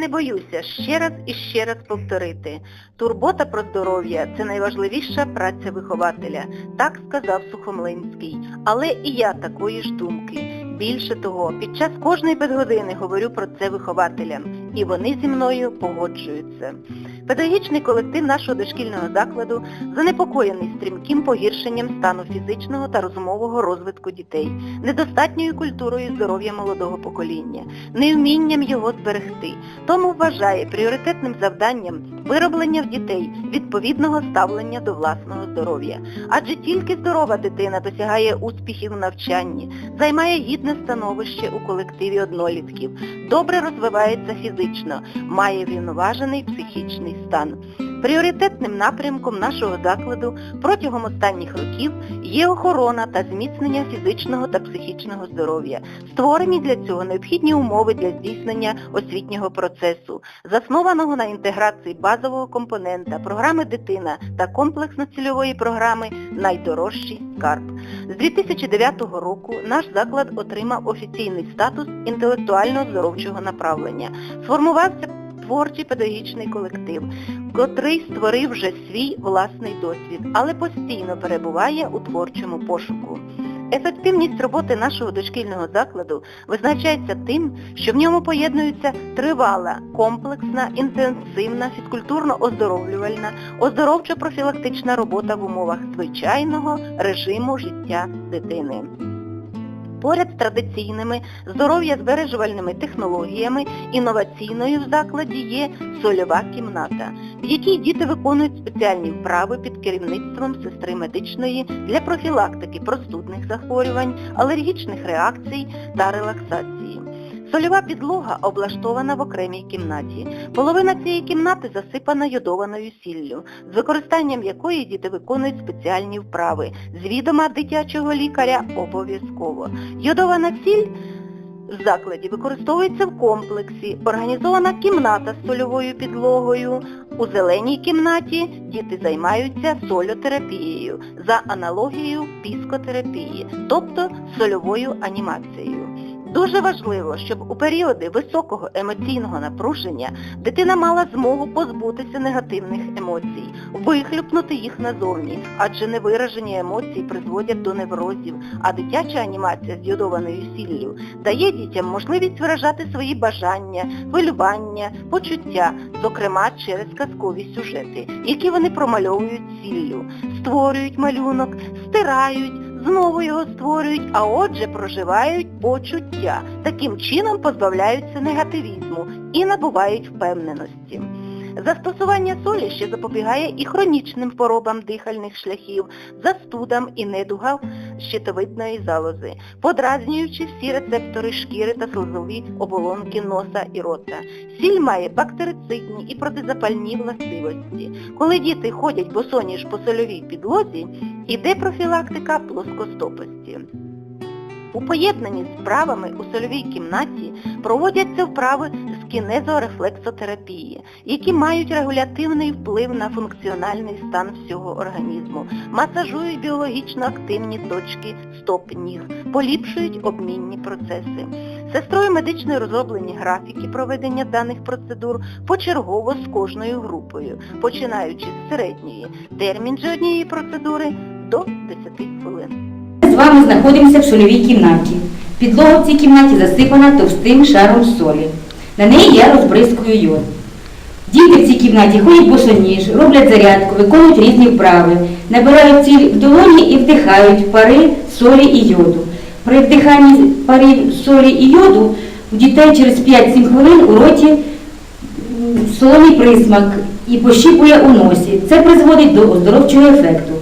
не боюся ще раз і ще раз повторити. Турбота про здоров'я це найважливіша праця вихователя, так сказав Сухомлинський. Але і я такої ж думки. Більше того, під час кожної безгодини говорю про це вихователям, і вони зі мною погоджуються. Педагогічний колектив нашого дошкільного закладу занепокоєний стрімким погіршенням стану фізичного та розумового розвитку дітей, недостатньою культурою здоров'я молодого покоління, невмінням його зберегти. Тому вважає пріоритетним завданням вироблення в дітей відповідного ставлення до власного здоров'я. Адже тільки здорова дитина досягає успіхів в навчанні, займає гідне становище у колективі однолітків, добре розвивається фізично, має він важений психічний стан. Пріоритетним напрямком нашого закладу протягом останніх років є охорона та зміцнення фізичного та психічного здоров'я. Створені для цього необхідні умови для здійснення освітнього процесу, заснованого на інтеграції базового компонента, програми «Дитина» та комплексно-цільової програми «Найдорожчий скарб». З 2009 року наш заклад отримав офіційний статус інтелектуально-здоровчого направлення. Сформувався творчий педагогічний колектив, котрий створив вже свій власний досвід, але постійно перебуває у творчому пошуку. Ефективність роботи нашого дошкільного закладу визначається тим, що в ньому поєднується тривала, комплексна, інтенсивна, фізкультурно-оздоровлювальна, оздоровчо-профілактична робота в умовах звичайного режиму життя дитини. Поряд з традиційними здоров'я збережувальними технологіями інноваційною в закладі є сольова кімната, в якій діти виконують спеціальні вправи під керівництвом сестри медичної для профілактики простудних захворювань, алергічних реакцій та релаксації. Сольова підлога облаштована в окремій кімнаті. Половина цієї кімнати засипана йодованою сіллю, з використанням якої діти виконують спеціальні вправи. З відома дитячого лікаря обов'язково. Йодована сіль в закладі використовується в комплексі, організована кімната з сольовою підлогою. У зеленій кімнаті діти займаються сольотерапією за аналогією піскотерапії, тобто сольовою анімацією. Дуже важливо, щоб у періоди високого емоційного напруження дитина мала змогу позбутися негативних емоцій, вихлюпнути їх назовні, адже невиражені емоції призводять до неврозів, а дитяча анімація з йодованою сіллю дає дітям можливість виражати свої бажання, хвилювання, почуття, зокрема через казкові сюжети, які вони промальовують сіллю, створюють малюнок, стирають, знову його створюють, а отже проживають почуття. Таким чином позбавляються негативізму і набувають впевненості. Застосування солі ще запобігає і хронічним хворобам дихальних шляхів, застудам і недугам щитовидної залози, подразнюючи всі рецептори шкіри та слизові оболонки носа і рота. Сіль має бактерицидні і протизапальні властивості. Коли діти ходять босоніж по сольовій підлозі, іде профілактика плоскостопості. У поєднанні з вправами у сольовій кімнаті проводяться вправи кінезорефлексотерапії, які мають регулятивний вплив на функціональний стан всього організму, масажують біологічно активні точки стоп ніг, поліпшують обмінні процеси. Сестрою медичної розроблені графіки проведення даних процедур почергово з кожною групою, починаючи з середньої. Термін же однієї процедури до 10 хвилин. З вами знаходимося в сольовій кімнаті. Підлога в цій кімнаті засипана товстим шаром солі. На неї я розбризкую йод. Діти в цій кімнаті ходять босоніж, роблять зарядку, виконують різні вправи, набирають ціль в долоні і вдихають пари солі і йоду. При вдиханні пари солі і йоду у дітей через 5-7 хвилин у роті солоний присмак і пощіпує у носі. Це призводить до оздоровчого ефекту.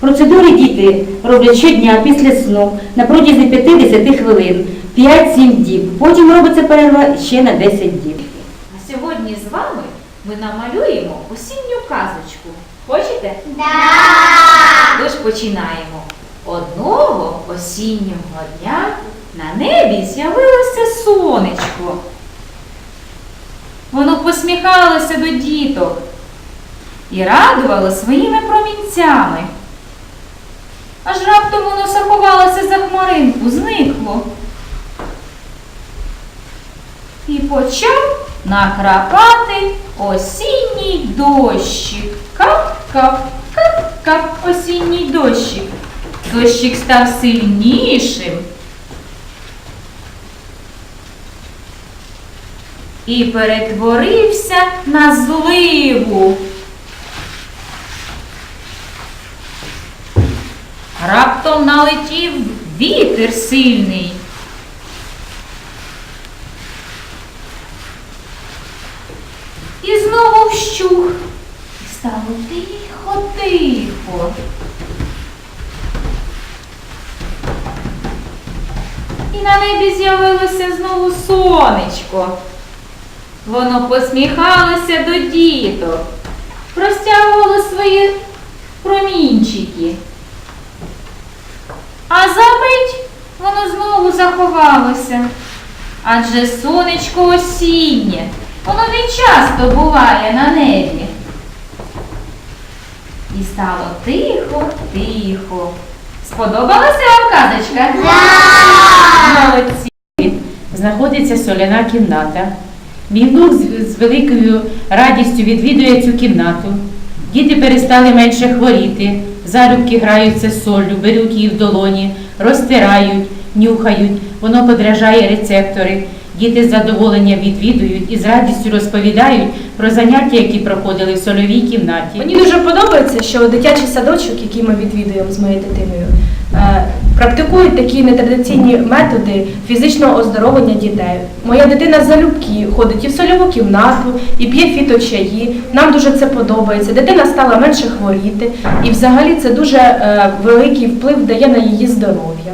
Процедури діти роблять щодня після сну на протязі 50 хвилин, 5-7 діб. Потім робиться перерва ще на 10 діб. А сьогодні з вами ми намалюємо осінню казочку. Хочете? Да! Тож починаємо. Одного осіннього дня на небі з'явилося сонечко. Воно посміхалося до діток і радувало своїми промінцями. Аж раптом воно заховалося за хмаринку, зникло. І почав накрапати осінній дощик. Кап-кап, кап-кап, осінній дощик. Дощик став сильнішим. І перетворився на зливу. Раптом налетів вітер сильний. І знову вщух. І стало тихо, тихо. І на небі з'явилося знову сонечко. Воно посміхалося до діток, простягувало свої промінчики. А за мить воно знову заховалося. Адже сонечко осіннє, воно не часто буває на небі. І стало тихо, тихо. Сподобалася вам казочка? Молодці. Знаходиться соляна кімната. Мій внук з, великою радістю відвідує цю кімнату. Діти перестали менше хворіти, залюбки граються з солью, беруть її в долоні, розтирають, нюхають, воно подражає рецептори. Діти з задоволенням відвідують і з радістю розповідають про заняття, які проходили в сольовій кімнаті. Мені дуже подобається, що дитячий садочок, який ми відвідуємо з моєю дитиною, е, практикують такі нетрадиційні методи фізичного оздоровлення дітей. Моя дитина залюбки ходить і в сольову кімнату, і п'є фіточаї. Нам дуже це подобається. Дитина стала менше хворіти, і взагалі це дуже е, великий вплив дає на її здоров'я.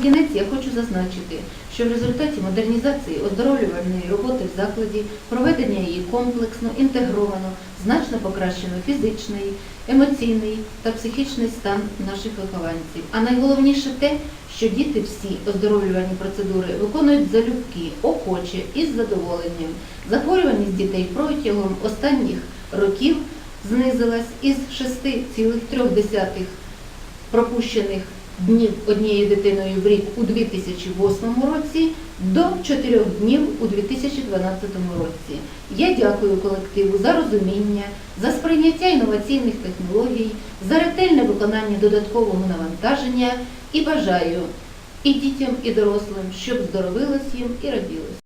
Кінець я хочу зазначити, що в результаті модернізації оздоровлювальної роботи в закладі, проведення її комплексно, інтегровано, значно покращено фізичний, емоційний та психічний стан наших вихованців. А найголовніше те, що діти всі оздоровлювальні процедури виконують залюбки, охоче і з задоволенням. Захворюваність дітей протягом останніх років знизилась із 6,3 пропущених днів однією дитиною в рік у 2008 році до 4 днів у 2012 році. Я дякую колективу за розуміння, за сприйняття інноваційних технологій, за ретельне виконання додаткового навантаження і бажаю і дітям, і дорослим, щоб здоровилось їм і раділось.